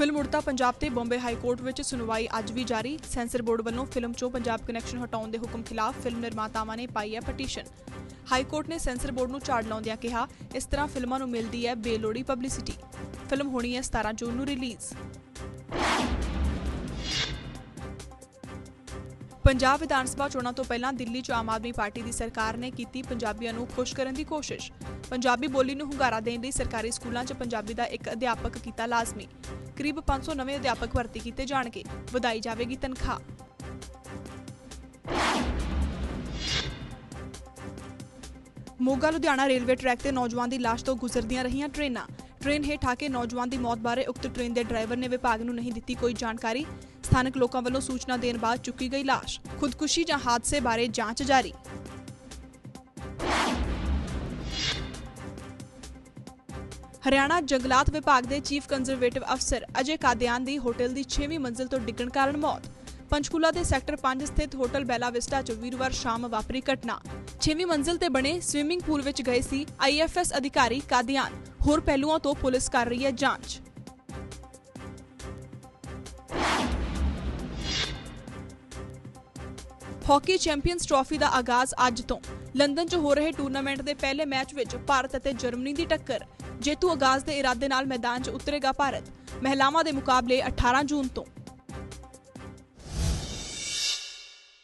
Film Udta Punjab ਤੇ Bombay high court ਵਿੱਚ ਸੁਣਵਾਈ ਅੱਜ ਵੀ ਜਾਰੀ। ਸੈਂਸਰ ਬੋਰਡ ਵੱਲੋਂ ਫਿਲਮ 'ਚੋਂ ਪੰਜਾਬ ਕਨੈਕਸ਼ਨ ਹਟਾਉਣ ਦੇ ਹੁਕਮ ਖਿਲਾਫ ਫਿਲਮ ਨਿਰਮਾਤਾਵਾਂ ਨੇ ਪਾਈ ਹੈ ਪਟੀਸ਼ਨ। ਹਾਈ ਕੋਰਟ ਨੇ ਸੈਂਸਰ ਬੋਰਡ ਨੂੰ ਝਾੜ ਲਾਉਂਦਿਆਂ ਕਿਹਾ, ਇਸ ਤਰ੍ਹਾਂ ਫਿਲਮਾਂ ਨੂੰ ਮਿਲਦੀ ਹੈ ਬੇਲੋੜੀ ਪਬਲਿਸਿਟੀ। ਫਿਲਮ ਹੋਣੀ ਹੈ 17 ਜੂਨ ਨੂੰ ਰਿਲੀਜ਼। ਪੰਜਾਬ ਵਿਧਾਨ ਸਭਾ ਚੋਣਾਂ ਤੋਂ ਪਹਿਲਾਂ ਦਿੱਲੀ 'ਚ ਆਮ ਆਦਮੀ ਪਾਰਟੀ ਦੀ ਸਰਕਾਰ ਨੇ ਕੀਤੀ ਪੰਜਾਬੀਆਂ ਨੂੰ ਖੁਸ਼ ਕਰਨ ਦੀ ਕੋਸ਼ਿਸ਼। ਪੰਜਾਬੀ ਬੋਲੀ ਨੂੰ ਹੁੰਗਾਰਾ ਦੇਣ ਲਈ ਸਰਕਾਰੀ ਸਕੂਲਾਂ 'ਚ ਪੰਜਾਬੀ ਦਾ ਇੱਕ ਅਧਿਆਪਕ ਕੀਤਾ ਲਾਜ਼ਮੀ। ਕਰੀਬ 500 ਨਵੇਂ ਅਧਿਆਪਕ ਭਰਤੀ ਕੀਤੇ ਜਾਣਗੇ। ਵਧਾਈ ਜਾਵੇਗੀ ਤਨਖਾਹ। ਮੋਗਾ ਲੁਧਿਆਣਾ ਰੇਲਵੇ ਟਰੈਕ ਤੇ ਨੌਜਵਾਨ ਦੀ ਲਾਸ਼ ਤੋਂ ਗੁਜ਼ਰਦੀਆਂ ਰਹੀਆਂ ਟ੍ਰੇਨਾਂ। ਟ੍ਰੇਨ ਹੇਠ ਆ ਕੇ ਨੌਜਵਾਨ ਦੀ ਮੌਤ ਬਾਰੇ ਉਕਤ ਟ੍ਰੇਨ ਦੇ ਡਰਾਈਵਰ ਨੇ ਵਿਭਾਗ ਨੂੰ ਨਹੀਂ ਦਿੱਤੀ ਕੋਈ ਜਾਣਕਾਰੀ। ਸਥਾਨਕ ਲੋਕਾਂ ਵੱਲੋਂ ਸੂਚਨਾ ਦੇਣ ਬਾਅਦ ਚੁੱਕੀ ਗਈ ਲਾਸ਼। ਖੁਦਕੁਸ਼ੀ ਜਾਂ ਹਾਦਸੇ ਬਾਰੇ ਜਾਂਚ ਜਾਰੀ। ਹਰਿਆਣਾ ਜੰਗਲਾਤ ਵਿਭਾਗ ਦੇ ਚੀਫ ਕੰਜ਼ਰਵੇਟਿਵ ਅਫਸਰ ਅਜੇ ਕਾਦਿਆਨ ਦੀ ਹੋਟਲ ਦੀ 6ਵੀਂ ਮੰਜ਼ਿਲ ਤੋਂ ਡਿੱਗਣ ਕਾਰਨ ਮੌਤ। ਪੰਚਕੂਲਾ ਦੇ ਸੈਕਟਰ 5 ਸਥਿਤ ਹੋਟਲ ਬੈਲਾ ਵਿਸਟਾ 'ਚ ਵੀਰਵਾਰ ਸ਼ਾਮ ਵਾਪਰੀ ਘਟਨਾ। 6ਵੀਂ ਮੰਜ਼ਿਲ ਤੇ ਬਣੇ ਸਵਿਮਿੰਗ ਪੂਲ ਵਿੱਚ ਗਏ ਸੀ ਆਈਐਫਐਸ ਅਧਿਕਾਰੀ ਕਾਦਿਆਨ। ਹੋਰ ਪਹਿਲੂਆਂ ਤੋਂ ਪੁਲਿਸ ਕਰ ਰਹੀ ਹੈ ਜਾਂਚ। ਹਾਕੀ ਚੈਂਪੀਅਨਸ ਟਰਾਫੀ ਦਾ ਆਗਾਜ਼ ਅੱਜ ਤੋਂ। ਲੰਡਨ 'ਚ ਹੋ ਰਹੇ ਟੂਰਨਾਮੈਂਟ ਦੇ ਪਹਿਲੇ ਮੈਚ ਵਿੱਚ ਭਾਰਤ ਅਤੇ ਜਰਮਨੀ ਦੀ ਟੱਕਰ। ਜੇਤੂ ਆਗਾਜ਼ ਦੇ ਇਰਾਦੇ ਨਾਲ ਮੈਦਾਨ 'ਚ ਉਤਰੇਗਾ ਭਾਰਤ। ਮਹਿਲਾਵਾਂ ਦੇ ਮੁਕਾਬਲੇ 18 ਜੂਨ ਤੋਂ।